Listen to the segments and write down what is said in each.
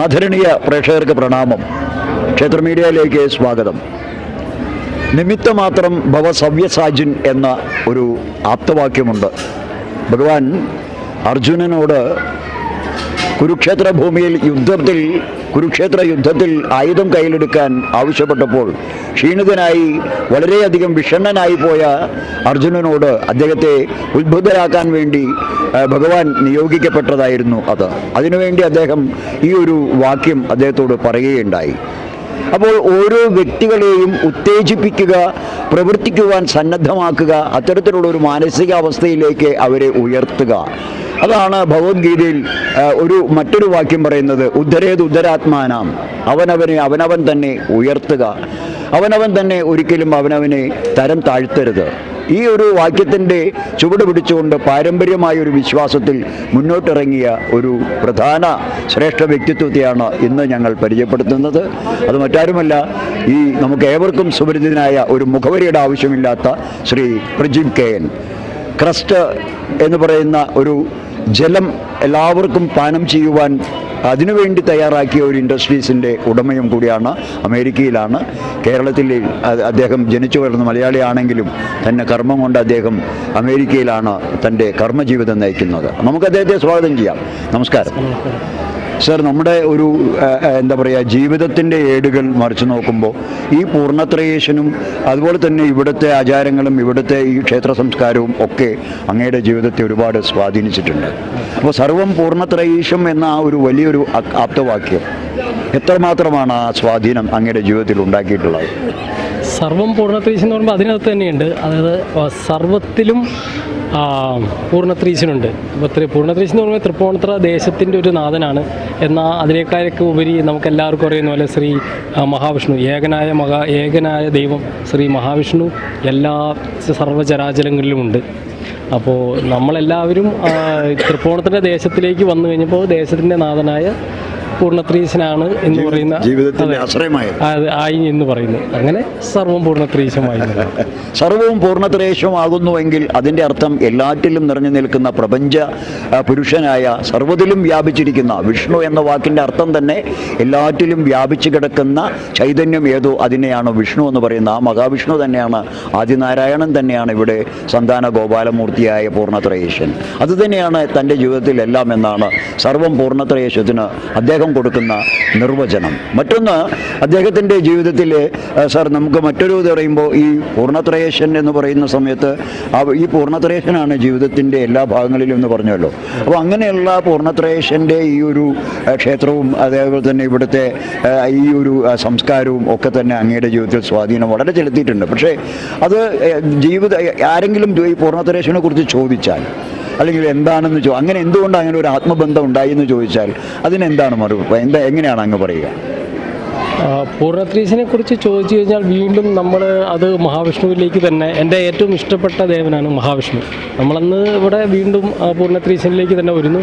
ആദരണീയ പ്രേക്ഷകർക്ക് പ്രണാമം. ക്ഷേത്ര മീഡിയയിലേക്ക് സ്വാഗതം. നിമിത്തമാത്രം ഭവ സവ്യസാജിൻ എന്ന ഒരു ആപ്തവാക്യമുണ്ട്. ഭഗവാൻ അർജുനനോട് കുരുക്ഷേത്ര ഭൂമിയിൽ യുദ്ധത്തിൽ കുരുക്ഷേത്ര യുദ്ധത്തിൽ ആയുധം കയ്യിലെടുക്കാൻ ആവശ്യപ്പെട്ടപ്പോൾ ക്ഷീണിതനായി വളരെയധികം വിഷണ്ണനായി പോയ അർജുനനോട് അദ്ദേഹത്തെ ഉത്ഭുതരാക്കാൻ വേണ്ടി ഭഗവാൻ നിയോഗിക്കപ്പെട്ടതായിരുന്നു അത്. അതിനുവേണ്ടി അദ്ദേഹം ഈ ഒരു വാക്യം അദ്ദേഹത്തോട് പറയുകയുണ്ടായി. അപ്പോൾ ഓരോ വ്യക്തികളെയും ഉത്തേജിപ്പിക്കുക പ്രവർത്തിക്കുവാൻ സന്നദ്ധമാക്കുക അത്തരത്തിലുള്ള ഒരു മാനസികാവസ്ഥയിലേക്ക് അവരെ ഉയർത്തുക. അതാണ് ഭഗവത്ഗീതയിൽ ഒരു മറ്റൊരു വാക്യം പറയുന്നത് ഉദ്ധരേത് ഉദ്ധരാത്മാനാം. അവനവനെ അവനവൻ തന്നെ ഉയർത്തുക. അവനവൻ തന്നെ ഒരിക്കലും അവനവനെ തരം താഴ്ത്തരുത്. ഈ ഒരു വാക്യത്തിന്റെ ചുവട് പിടിച്ചുകൊണ്ട് പാരമ്പര്യമായ ഒരു വിശ്വാസത്തിൽ മുന്നോട്ടിറങ്ങിയ ഒരു പ്രധാന ശ്രേഷ്ഠ വ്യക്തിത്വത്തെയാണ് ഇന്ന് ഞങ്ങൾ പരിചയപ്പെടുത്തുന്നത്. അത് മറ്റാരുമല്ല ഈ നമുക്ക് ഏവർക്കും സുപരിചിതനായ ഒരു മുഖവരിയുടെ ആവശ്യമില്ലാത്ത Shri Prajim K N. Crest എന്ന് പറയുന്ന ഒരു ജലം എല്ലാവർക്കും പാനം ചെയ്യുവാൻ അതിനുവേണ്ടി തയ്യാറാക്കിയ ഒരു ഇൻഡസ്ട്രീസിന്റെ ഉടമയും കൂടിയാണ് അമേരിക്കയിലാണ്. കേരളത്തിൽ അദ്ദേഹം ജനിച്ചു വളർന്ന മലയാളിയാണെങ്കിലും തന്നെ കർമ്മം കൊണ്ട് അദ്ദേഹം അമേരിക്കയിലാണ് തന്റെ കർമ്മജീവിതം നയിക്കുന്നത്. നമുക്ക് അദ്ദേഹത്തെ സ്വാഗതം ചെയ്യാം. നമസ്കാരം. സർ നമ്മുടെ ഒരു എന്താ പറയുക ജീവിതത്തിന്റെ ഏടുകൾ മറിച്ച് നോക്കുമ്പോൾ ഈ പൂർണത്രയേശനും അതുപോലെ തന്നെ ഇവിടുത്തെ ആചാരങ്ങളും ഇവിടുത്തെ ഈ ക്ഷേത്ര സംസ്കാരവും ഒക്കെ അങ്ങയുടെ ജീവിതത്തെ ഒരുപാട് സ്വാധീനിച്ചിട്ടുണ്ട്. അപ്പോൾ സർവം പൂർണത്രയേശം എന്ന ആ ഒരു വലിയൊരു ആപ്തവാക്യം എത്രമാത്രമാണ് ആ സ്വാധീനം അങ്ങയുടെ ജീവിതത്തിൽ ഉണ്ടാക്കിയിട്ടുള്ളത്? സർവം പൂർണത്രീശൻ എന്ന് പറയുമ്പോൾ അതിനകത്ത് തന്നെയുണ്ട്. അതായത് സർവത്തിലും പൂർണത്രീശനുണ്ട്. അപ്പോൾ ത്രി പൂർണത്രീശൻ എന്ന് പറയുമ്പോൾ തൃപ്പൂണിത്ര ദേശത്തിന്റെ ഒരു നാഥനാണ്. എന്നാൽ അതിനേക്കാളൊക്കെ ഉപരി നമുക്കെല്ലാവർക്കും അറിയുന്ന പോലെ ശ്രീ മഹാവിഷ്ണു. ഏകനായ മഹാ ഏകനായ ദൈവം ശ്രീ മഹാവിഷ്ണു എല്ലാ സർവചരാചരങ്ങളിലുമുണ്ട്. അപ്പോൾ നമ്മളെല്ലാവരും തൃപ്പൂണത്തിന്റെ ദേശത്തിലേക്ക് വന്നു കഴിഞ്ഞപ്പോൾ ദേശത്തിന്റെ നാഥനായ പൂർണത്രീശനാണ് എന്ന് പറയുന്ന ജീവിതത്തിന്റെ ആശ്രയമായി ആശ്രയമായത്. ആയി എന്ന് പറയുന്നു. അങ്ങനെ സർവം പൂർണത്രീശമായി. സർവവും പൂർണത്രേശമാകുന്നുവെങ്കിൽ അതിന്റെ അർത്ഥം എല്ലാറ്റിലും നിറഞ്ഞു നിൽക്കുന്ന പ്രപഞ്ച പുരുഷനായ സർവതിലും വ്യാപിച്ചിരിക്കുന്ന വിഷ്ണു എന്ന വാക്കിന്റെ അർത്ഥം തന്നെ എല്ലാറ്റിലും വ്യാപിച്ചു കിടക്കുന്ന ചൈതന്യം ഏതോ അതിനെയാണ് വിഷ്ണു എന്ന് പറയുന്ന ആ മഹാവിഷ്ണു തന്നെയാണ് ആദിനാരായണൻ തന്നെയാണ് ഇവിടെ സന്താന ഗോപാലമൂർത്തിയായ പൂർണത്രയേശൻ അത് തന്നെയാണ് തന്റെ ജീവിതത്തിൽ എല്ലാം എന്നാണ് സർവം പൂർണത്രയേശത്തിന് അദ്ദേഹം കൊടുക്കുന്ന നിർവചനം. മറ്റൊന്ന് അദ്ദേഹത്തിന്റെ ജീവിതത്തിൽ സാർ നമുക്ക് മറ്റൊരു ഇത് പറയുമ്പോൾ ഈ പൂർണത്രയേശൻ എന്ന് പറയുന്ന സമയത്ത് ഈ പൂർണത്രയേശനാണ് ജീവിതത്തിന്റെ എല്ലാ ഭാഗങ്ങളിലും എന്ന് പറഞ്ഞല്ലോ. അപ്പോൾ അങ്ങനെയുള്ള പൂർണത്രയേശന്റെ ഈ ഒരു ക്ഷേത്രവും അതേപോലെ തന്നെ ഇവിടുത്തെ ഈ ഒരു സംസ്കാരവും ഒക്കെ തന്നെ അങ്ങയുടെ ജീവിതത്തിൽ സ്വാധീനം വളരെ ചെലുത്തിയിട്ടുണ്ട്. പക്ഷേ അത് ജീവിത ആരെങ്കിലും ഈ പൂർണത്രേശനെ കുറിച്ച് ചോദിച്ചാൽ അല്ലെങ്കിൽ എന്താണെന്ന് ചോ അങ്ങനെ എന്തുകൊണ്ട് അങ്ങനെ ഒരു ആത്മബന്ധം ഉണ്ടായി എന്ന് ചോദിച്ചാൽ അതിനെന്താണ് മറുപടി എന്താ എങ്ങനെയാണ് അങ്ങ് പറയുക? പൂർണത്രീശനെ കുറിച്ച് ചോദിച്ചു കഴിഞ്ഞാൽ വീണ്ടും നമ്മൾ അത് മഹാവിഷ്ണുവിലേക്ക് തന്നെ എന്റെ ഏറ്റവും ഇഷ്ടപ്പെട്ട ദേവനാണ് മഹാവിഷ്ണു. നമ്മളന്ന് ഇവിടെ വീണ്ടും പൂർണത്രീശനിലേക്ക് തന്നെ വരുന്നു.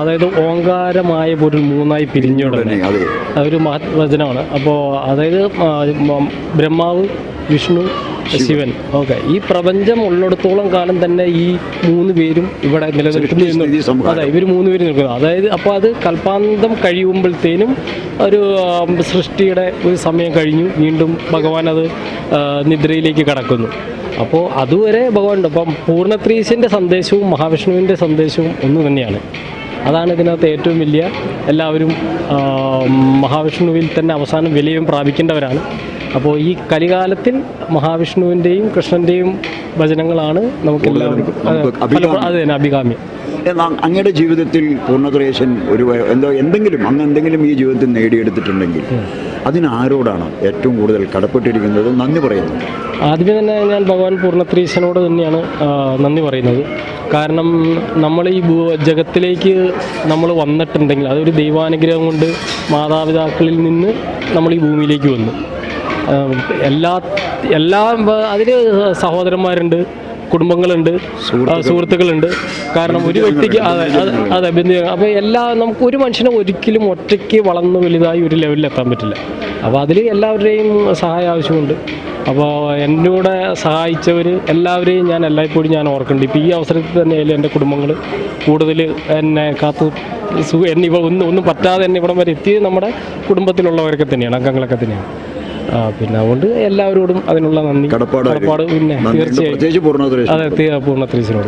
അതായത് ഓങ്കാരമായ പൊരുൾ മൂന്നായി പിരിഞ്ഞു തുടങ്ങി അതൊരു മഹത് വചനമാണ്. അപ്പോൾ അതായത് ബ്രഹ്മാവ് വിഷ്ണു ശിവൻ. ഓക്കെ. ഈ പ്രപഞ്ചം ഉള്ളിടത്തോളം കാലം തന്നെ ഈ മൂന്ന് പേരും ഇവിടെ നിലനിൽക്കുന്നു. അതെ ഇവർ മൂന്ന് പേര് നിൽക്കുന്നു. അതായത് അപ്പോൾ അത് കൽപ്പാന്തം കഴിയുമ്പോഴത്തേനും ഒരു സൃഷ്ടിയുടെ ഒരു സമയം കഴിഞ്ഞു. വീണ്ടും ഭഗവാൻ അത് നിദ്രയിലേക്ക് കടക്കുന്നു. അപ്പോൾ അതുവരെ ഭഗവാൻ ഉണ്ട് അപ്പം പൂർണത്രീശന്റെ സന്ദേശവും മഹാവിഷ്ണുവിന്റെ സന്ദേശവും ഒന്ന് തന്നെയാണ്. അതാണ് ഇതിനകത്ത് ഏറ്റവും വലിയ എല്ലാവരും മഹാവിഷ്ണുവിൽ തന്നെ അവസാനം വിലയും പ്രാപിക്കേണ്ടവരാണ്. അപ്പോൾ ഈ കലികാലത്തിൽ മഹാവിഷ്ണുവിന്റെയും കൃഷ്ണന്റെയും വചനങ്ങളാണ് നമുക്ക് അതെ തന്നെ അഭികാമ്യം. അങ്ങയുടെ ജീവിതത്തിൽ പൂർണത്രേശൻ ഒരു എന്തോ എന്തെങ്കിലും അങ്ങ് എന്തെങ്കിലും ഈ ജീവിതത്തിൽ നേടിയെടുത്തിട്ടുണ്ടെങ്കിൽ അതിനാരോടാണ് ഏറ്റവും കൂടുതൽ കടപ്പെട്ടിരിക്കുന്നത്? നന്ദി പറയുന്നത് ആദ്യമേ തന്നെ ഞാൻ ഭഗവാൻ പൂർണത്രീശനോട് തന്നെയാണ് നന്ദി പറയുന്നത്. കാരണം നമ്മൾ ഈ ഭൂ ജഗത്തിലേക്ക് നമ്മൾ വന്നിട്ടുണ്ടെങ്കിൽ അതൊരു ദൈവാനുഗ്രഹം കൊണ്ട് മാതാപിതാക്കളിൽ നിന്ന് നമ്മൾ ഈ ഭൂമിയിലേക്ക് വന്നു. എല്ലാ എല്ലാ അതിൽ സഹോദരന്മാരുണ്ട് കുടുംബങ്ങളുണ്ട് സുഹൃത്തുക്കളുണ്ട്. കാരണം ഒരു വ്യക്തിക്ക് അതെ അതെ, ബന്ധു അപ്പോൾ എല്ലാ നമുക്ക് ഒരു മനുഷ്യനെ ഒരിക്കലും ഒറ്റയ്ക്ക് വളർന്ന് വലുതായി ഒരു ലെവലിൽ എത്താൻ പറ്റില്ല. അപ്പോൾ അതിൽ എല്ലാവരുടെയും സഹായം ആവശ്യമുണ്ട്. അപ്പോൾ കൂടെ സഹായിച്ചവർ എല്ലാവരെയും ഞാൻ എല്ലായ്പ്പോഴും ഞാൻ ഓർക്കുന്നുണ്ട്. ഇപ്പോൾ ഈ അവസരത്തിൽ തന്നെയായാലും എന്റെ കുടുംബങ്ങൾ കൂടുതൽ എന്നെ കാത്തു എന്നിവ എന്നെ ഒന്നും ഒന്നും പറ്റാതെ എന്നെ ഇവിടം വരെ എത്തിയത് നമ്മുടെ കുടുംബത്തിലുള്ളവരൊക്കെ തന്നെയാണ് അംഗങ്ങളൊക്കെ തന്നെയാണ്. പിന്നെ അതുകൊണ്ട് എല്ലാവരോടും അതിനുള്ള നന്ദി. കടപ്പാട് പിന്നെ. തീർച്ചയായും. അതെ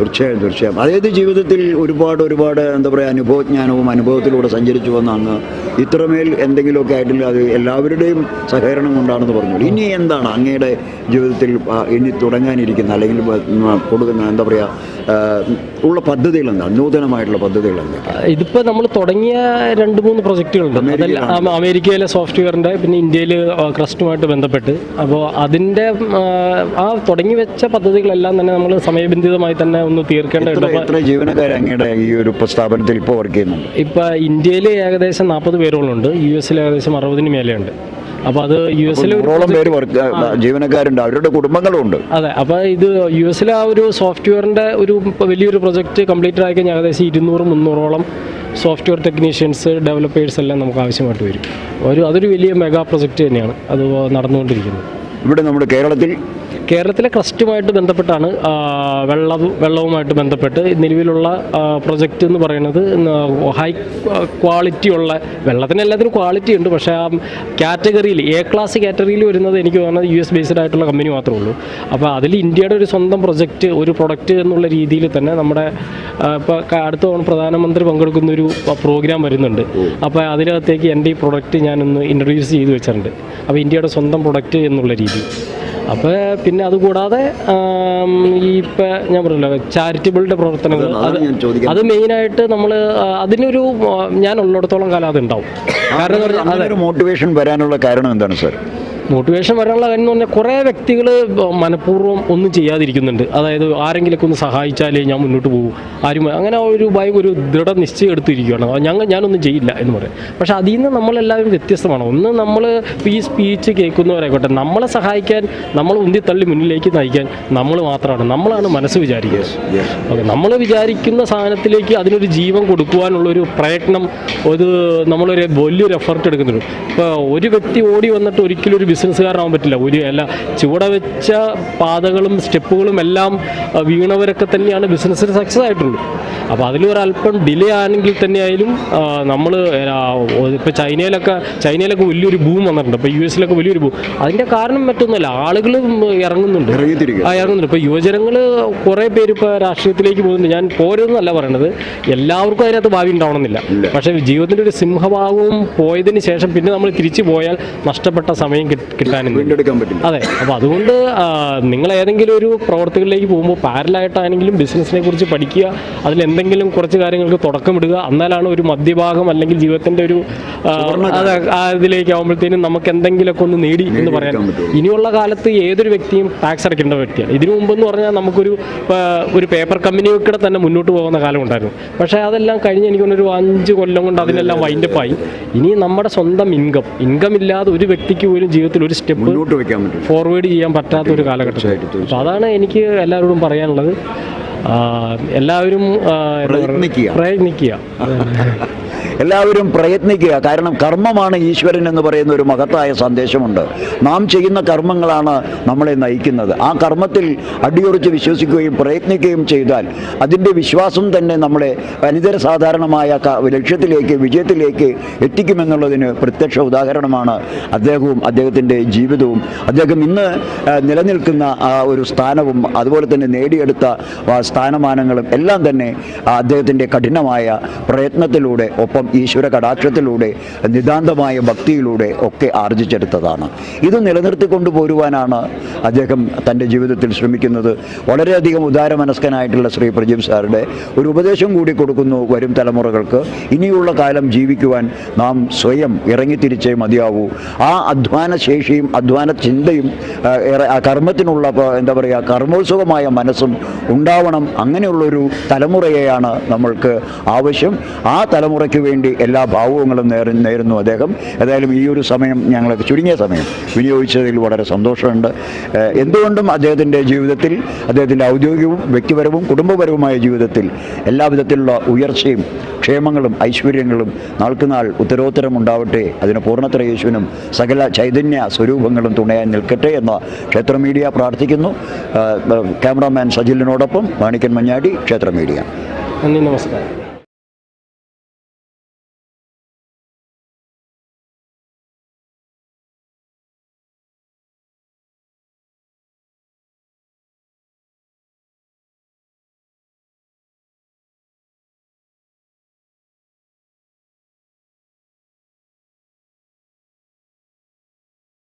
തീർച്ചയായും തീർച്ചയായും. അതായത് ജീവിതത്തിൽ ഒരുപാട് ഒരുപാട് എന്താ പറയുക അനുഭവജ്ഞാനവും അനുഭവത്തിലൂടെ സഞ്ചരിച്ചു വന്ന അങ്ങ് ഇത്രമേൽ എന്തെങ്കിലുമൊക്കെ ആയിട്ടില്ല അത് എല്ലാവരുടെയും സഹകരണം കൊണ്ടാണെന്ന് പറഞ്ഞു. ഇനി എന്താണ് അങ്ങയുടെ ജീവിതത്തിൽ ഇനി തുടങ്ങാനിരിക്കുന്ന അല്ലെങ്കിൽ കൊടുക്കുന്ന എന്താ പറയുക ഉള്ള പദ്ധതികൾ എന്താണ് നൂതനമായിട്ടുള്ള പദ്ധതികൾ എന്താണ് ഇതിപ്പോൾ നമ്മൾ തുടങ്ങിയ രണ്ട് മൂന്ന് പ്രൊജക്റ്റുകളുണ്ട് അമേരിക്കയിലെ സോഫ്റ്റ്വെയറിന്റെ പിന്നെ ഇന്ത്യയിൽ ക്രസ്റ്റുമായിട്ട് ബന്ധപ്പെട്ട്. അപ്പോൾ അതിന്റെ ആ, തുടങ്ങി വെച്ച പദ്ധതികളെല്ലാം തന്നെ നമ്മൾ സമയബന്ധിതമായി തന്നെ ഒന്ന് പ്രസ്ഥാപനത്തിൽ എത്ര ജീവനക്കാർ അങ്ങയുടെ ഈ ഒരു സ്ഥാപനത്തിൽ ഇപ്പോൾ വർക്ക് ചെയ്യുന്നുണ്ട്. ഇപ്പോൾ ഇന്ത്യയിൽ ഏകദേശം നാൽപ്പത് പേരോളുണ്ട് യു എസിൽ ഏകദേശം അറുപതിന് മേലെയുണ്ട്. അപ്പോൾ അത് യു എസിൽ പേര് ജീവനക്കാരുണ്ട്. അവരുടെ കുടുംബങ്ങളും ഉണ്ട്. അതെ. അപ്പോൾ ഇത് യു എസിലെ ആ ഒരു സോഫ്റ്റ്വെയറിന്റെ ഒരു വലിയൊരു പ്രൊജക്റ്റ് കംപ്ലീറ്റ് ആയിക്കഴിഞ്ഞാൽ ഏകദേശം ഇരുന്നൂറ് മുന്നൂറോളം സോഫ്റ്റ്വെയർ ടെക്നീഷ്യൻസ് ഡെവലപ്പേഴ്സ് എല്ലാം നമുക്ക് ആവശ്യമായിട്ട് വരും. ഒരു അതൊരു വലിയ മെഗാ പ്രൊജക്റ്റ് തന്നെയാണ്. അത് നടന്നുകൊണ്ടിരിക്കുന്നത്. ഇവിടെ നമ്മുടെ കേരളത്തിൽ കേരളത്തിലെ ക്രസ്റ്റുമായിട്ട് ബന്ധപ്പെട്ടാണ് വെള്ള വെള്ളവുമായിട്ട് ബന്ധപ്പെട്ട് നിലവിലുള്ള പ്രൊജക്റ്റ് എന്ന് പറയുന്നത് ഹൈ ക്വാളിറ്റി ഉള്ള വെള്ളത്തിന് എല്ലാത്തിനും ക്വാളിറ്റി ഉണ്ട് പക്ഷേ ആ കാറ്റഗറിയിൽ എ ക്ലാസ് കാറ്റഗറിയിൽ വരുന്നത് എനിക്ക് തോന്നുന്നത് യു എസ് ബേസ്ഡ് ആയിട്ടുള്ള കമ്പനി മാത്രമേ ഉള്ളൂ. അപ്പോൾ അതിൽ ഇന്ത്യയുടെ ഒരു സ്വന്തം പ്രൊജക്റ്റ് ഒരു പ്രൊഡക്റ്റ് എന്നുള്ള രീതിയിൽ തന്നെ നമ്മുടെ ഇപ്പോൾ അടുത്ത തവണ പ്രധാനമന്ത്രി പങ്കെടുക്കുന്ന ഒരു പ്രോഗ്രാം വരുന്നുണ്ട്. അപ്പോൾ അതിനകത്തേക്ക് എന്റെ ഈ പ്രൊഡക്റ്റ് ഞാനൊന്ന് ഇൻട്രൊഡ്യൂസ് ചെയ്ത് വെച്ചിട്ടുണ്ട്. അപ്പോൾ ഇന്ത്യയുടെ സ്വന്തം പ്രൊഡക്റ്റ് എന്നുള്ള രീതി. അപ്പോൾ പിന്നെ അതുകൂടാതെ ഈ ഇപ്പം ഞാൻ പറഞ്ഞല്ലോ ചാരിറ്റബിളിന്റെ പ്രവർത്തനങ്ങൾ അത് മെയിനായിട്ട് നമ്മൾ അതിനൊരു ഞാൻ ഉള്ളിടത്തോളം കാലം അതുണ്ടാവും കാരണം മോട്ടിവേഷൻ വരാനുള്ള കാരണം എന്താണ് സാർ മോട്ടിവേഷൻ വരാനുള്ള കാര്യം എന്ന് പറഞ്ഞാൽ കുറേ വ്യക്തികൾ മനഃപൂർവം ഒന്നും ചെയ്യാതിരിക്കുന്നുണ്ട്. അതായത് ആരെങ്കിലുമൊക്കെ ഒന്ന് സഹായിച്ചാലേ ഞാൻ മുന്നോട്ട് പോകും. ആരും അങ്ങനെ ഒരു ഭയം ഒരു ദൃഢ നിശ്ചയം എടുത്തിരിക്കുകയാണ്. ഞങ്ങൾ ഞാനൊന്നും ചെയ്യില്ല എന്ന് പറയും. പക്ഷേ അതിൽ നിന്ന് നമ്മളെല്ലാവരും വ്യത്യസ്തമാണ്. ഒന്ന് നമ്മൾ ഈ സ്പീച്ച് കേൾക്കുന്നവരായിക്കോട്ടെ നമ്മളെ സഹായിക്കാൻ നമ്മൾ ഉന്തിത്തള്ളി മുന്നിലേക്ക് നയിക്കാൻ നമ്മൾ മാത്രമാണ്. നമ്മളാണ് മനസ്സ് വിചാരിക്കുക ഓക്കെ നമ്മൾ വിചാരിക്കുന്ന സാധനത്തിലേക്ക് അതിനൊരു ജീവൻ കൊടുക്കുവാനുള്ളൊരു പ്രയത്നം ഒരു നമ്മളൊരു വലിയൊരു എഫർട്ട് എടുക്കുന്നുണ്ട്. ഇപ്പോൾ ഒരു വ്യക്തി ഓടി വന്നിട്ട് ഒരിക്കലും ഒരു ബിസിനസ്സുകാരനാവാൻ പറ്റില്ല. ഒരു അല്ല ചുവട വെച്ച പാതകളും സ്റ്റെപ്പുകളും എല്ലാം വീണവരൊക്കെ തന്നെയാണ് ബിസിനസ്സിൽ സക്സസ് ആയിട്ടുള്ളൂ അപ്പോൾ അതിലൊരല്പം ഡിലേ ആണെങ്കിൽ തന്നെയായാലും നമ്മൾ ഇപ്പോൾ ചൈനയിലൊക്കെ ചൈനയിലൊക്കെ വലിയൊരു ബൂം വന്നിട്ടുണ്ട്. ഇപ്പോൾ യു എസിലൊക്കെ വലിയൊരു ബൂം അതിന്റെ കാരണം മറ്റൊന്നുമല്ല. ആളുകൾ ഇറങ്ങുന്നുണ്ട്. ആ ഇറങ്ങുന്നുണ്ട്. ഇപ്പോൾ യുവജനങ്ങൾ കുറേ പേര് ഇപ്പോൾ രാഷ്ട്രീയത്തിലേക്ക് പോകുന്നുണ്ട്. ഞാൻ പോരെന്നല്ല പറയണത്. എല്ലാവർക്കും അതിനകത്ത് ഭാവി ഉണ്ടാവണമെന്നില്ല. പക്ഷേ ജീവിതത്തിന്റെ ഒരു സിംഹഭാവവും പോയതിന് ശേഷം പിന്നെ നമ്മൾ തിരിച്ചു പോയാൽ നഷ്ടപ്പെട്ട സമയം കിട്ട- കിട്ടാനില്ല വീണ്ടെടുക്കാൻ പറ്റില്ല. അതെ അപ്പോൾ അതുകൊണ്ട് നിങ്ങൾ ഏതെങ്കിലും ഒരു പ്രവർത്തികളിലേക്ക് പോകുമ്പോൾ പാരലായിട്ടാണെങ്കിലും ബിസിനസ്സിനെ കുറിച്ച് പഠിക്കുക അതിൽ എന്തെങ്കിലും കുറച്ച് കാര്യങ്ങൾക്ക് തുടക്കമിടുക എന്നാലാണ് ഒരു മധ്യഭാഗം അല്ലെങ്കിൽ ജീവിതത്തിന്റെ ഒരു ഇതിലേക്ക് ആകുമ്പോഴത്തേനും നമുക്ക് എന്തെങ്കിലുമൊക്കെ ഒന്ന് നേടി എന്ന് പറയാൻ ഇനിയുള്ള കാലത്ത് ഏതൊരു വ്യക്തിയും ടാക്സ് അടയ്ക്കേണ്ട വ്യക്തിയാണ്. ഇതിനു മുമ്പെന്ന് പറഞ്ഞാൽ നമുക്കൊരു ഒരു പേപ്പർ കമ്പനിയൊക്കെ തന്നെ മുന്നോട്ട് പോകുന്ന കാലം ഉണ്ടായിരുന്നു. പക്ഷേ അതെല്ലാം കഴിഞ്ഞ് എനിക്കൊന്നൊരു അഞ്ച് കൊല്ലം കൊണ്ട് അതിനെല്ലാം വൈൻഡപ്പായി ഇനി നമ്മുടെ സ്വന്തം ഇൻകം ഇൻകം ഇല്ലാതെ ഒരു വ്യക്തിക്ക് പോലും ജീവിതത്തിൽ ഒരു സ്റ്റെപ്പ് മുന്നോട്ട് വെക്കാൻ പറ്റും. ഫോർവേഡ് ചെയ്യാൻ പറ്റാത്ത ഒരു കാലഘട്ടം അപ്പോൾ അതാണ് എനിക്ക് എല്ലാവരോടും പറയാനുള്ളത്. എല്ലാവരും പ്രയത്നിക്കുക. എല്ലാവരും പ്രയത്നിക്കുക. കാരണം കർമ്മമാണ് ഈശ്വരൻ എന്ന് പറയുന്ന ഒരു മഹത്തായ സന്ദേശമുണ്ട്. നാം ചെയ്യുന്ന കർമ്മങ്ങളാണ് നമ്മളെ നയിക്കുന്നത്. ആ കർമ്മത്തിൽ അടിയുറച്ച് വിശ്വസിക്കുകയും പ്രയത്നിക്കുകയും ചെയ്താൽ അതിന്റെ വിശ്വാസം തന്നെ നമ്മളെ അനിതര സാധാരണമായ ലക്ഷ്യത്തിലേക്ക് വിജയത്തിലേക്ക് എത്തിക്കുമെന്നുള്ളതിന് പ്രത്യക്ഷ ഉദാഹരണമാണ് അദ്ദേഹവും അദ്ദേഹത്തിന്റെ ജീവിതവും. അദ്ദേഹം ഇന്ന് നിലനിൽക്കുന്ന ആ ഒരു സ്ഥാനവും അതുപോലെ തന്നെ നേടിയെടുത്ത സ്ഥാനമാനങ്ങളും എല്ലാം തന്നെ അദ്ദേഹത്തിന്റെ കഠിനമായ പ്രയത്നത്തിലൂടെ ഒപ്പം ഈശ്വര കടാക്ഷത്തിലൂടെ നിതാന്തമായ ഭക്തിയിലൂടെ ഒക്കെ ആർജിച്ചെടുത്തതാണ്. ഇത് നിലനിർത്തിക്കൊണ്ടു പോരുവാനാണ് അദ്ദേഹം തന്റെ ജീവിതത്തിൽ ശ്രമിക്കുന്നത്. വളരെയധികം ഉദാരമനസ്കനായിട്ടുള്ള ശ്രീ പ്രജീവ് സാറുടെ ഒരു ഉപദേശം കൂടി കൊടുക്കുന്നു വരും തലമുറകൾക്ക്. ഇനിയുള്ള കാലം ജീവിക്കുവാൻ നാം സ്വയം ഇറങ്ങിത്തിരിച്ചേ മതിയാവൂ. ആ അധ്വാന ശേഷിയും അധ്വാന ചിന്തയും കർമ്മത്തിനുള്ള എന്താ പറയുക കർമ്മോത്സുകമായ മനസ്സും ഉണ്ടാവണം. അങ്ങനെയുള്ളൊരു തലമുറയെയാണ് നമ്മൾക്ക് ആവശ്യം. ആ തലമുറയ്ക്ക് വേണ്ടി എല്ലാ ഭാവുകങ്ങളും നേർ നേരുന്നു അദ്ദേഹം. ഏതായാലും ഈ ഒരു സമയം ഞങ്ങളൊക്കെ ചുരുങ്ങിയ സമയം. വിനിയോഗിച്ചതിൽ വളരെ സന്തോഷമുണ്ട്. എന്തുകൊണ്ടും അദ്ദേഹത്തിന്റെ ജീവിതത്തിൽ അദ്ദേഹത്തിന്റെ ഔദ്യോഗികവും വ്യക്തിപരവും കുടുംബപരവുമായ ജീവിതത്തിൽ എല്ലാവിധത്തിലുള്ള ഉയർച്ചയും ക്ഷേമങ്ങളും ഐശ്വര്യങ്ങളും നാൾക്കുനാൾ ഉത്തരോത്തരം ഉണ്ടാവട്ടെ അതിന് പൂർണത്ര യേശുവിനും സകല ചൈതന്യ സ്വരൂപങ്ങളും തുണയാൻ നിൽക്കട്ടെ എന്ന ക്ഷേത്ര മീഡിയ പ്രാർത്ഥിക്കുന്നു. ക്യാമറാമാൻ സജിലിനോടൊപ്പം മാണിക്കൻ മഞ്ഞാടി ക്ഷേത്ര മീഡിയ. നന്ദി നമസ്കാരം.